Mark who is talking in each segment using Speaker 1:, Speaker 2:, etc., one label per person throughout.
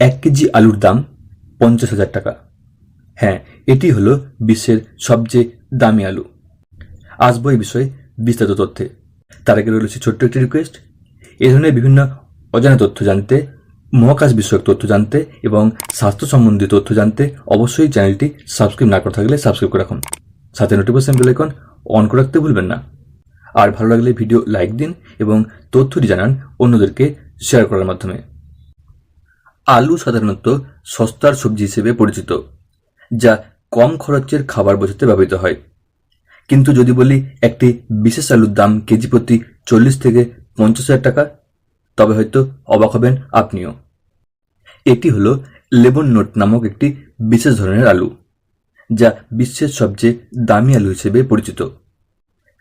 Speaker 1: এক কেজি আলুর দাম পঞ্চাশ হাজার টাকা। হ্যাঁ এটি হলো বিশ্বের সবচেয়ে দামি আলু। আসব এই বিষয়ে বিস্তারিত তথ্যে। তার আগে রয়েছে ছোট্ট একটি রিকোয়েস্ট এই ধরনের বিভিন্ন অজানা তথ্য জানতে, মহাকাশ বিষয়ক তথ্য জানতে এবং স্বাস্থ্য সম্বন্ধী তথ্য জানতে অবশ্যই চ্যানেলটি সাবস্ক্রাইব না করে থাকলে সাবস্ক্রাইব করে রাখুন। সাথে নোটিফিকেশন বেল আইকন অন করে রাখতে ভুলবেন না। আর ভালো লাগলে ভিডিও লাইক দিন এবং তথ্যটি জানান অন্যদেরকে শেয়ার করার মাধ্যমে। আলু সাধারণত সস্তার সবজি হিসেবে পরিচিত, যা কম খরচের খাবার বোঝাতে ব্যবহৃত হয়। কিন্তু যদি বলি একটি বিশেষ আলুর দাম কেজি প্রতি চল্লিশ থেকে পঞ্চাশ হাজার টাকা, তবে হয়তো অবাক হবেন আপনিও। এটি হলো লেবন নোট নামক একটি বিশেষ ধরনের আলু, যা বিশ্বের সবচেয়ে দামি আলু হিসেবে পরিচিত।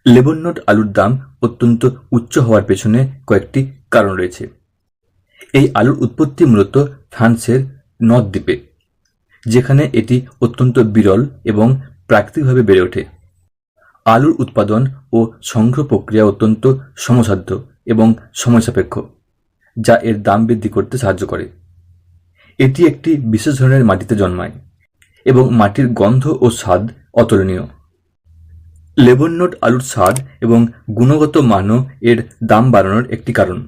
Speaker 1: লেবন নোট আলুর দাম অত্যন্ত উচ্চ হওয়ার পেছনে কয়েকটি কারণ রয়েছে। এই আলুর উৎপত্তি মূলত ফ্রান্সের নর্থ দ্বীপে যেখানে এটি অত্যন্ত বিরল এবং প্রাকৃতিকভাবে বেড়ে ওঠে। আলুর উৎপাদন ও সংগ্রহ প্রক্রিয়া অত্যন্ত শ্রমসাধ্য এবং সময়সাপেক্ষ, যা এর দাম বৃদ্ধি করতে সাহায্য করে। এটি একটি বিশেষ ধরনের মাটিতে জন্মায় এবং মাটির গন্ধ ও স্বাদ অতুলনীয়। লেবন নোট আলুর স্বাদ এবং গুণগত মানও এর দাম বাড়ানোর একটি কারণ।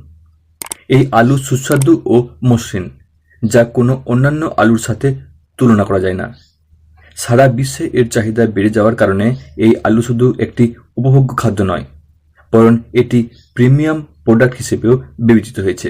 Speaker 1: এই আলু সুস্বাদু ও মসৃণ, যা কোনো অন্যান্য আলুর সাথে তুলনা করা যায় না। সারা বিশ্বে এর চাহিদা বেড়ে যাওয়ার কারণে এই আলু শুধু একটি উপভোগ্য খাদ্য নয়, বরং এটি প্রিমিয়াম প্রোডাক্ট হিসেবেও বিবেচিত হয়েছে।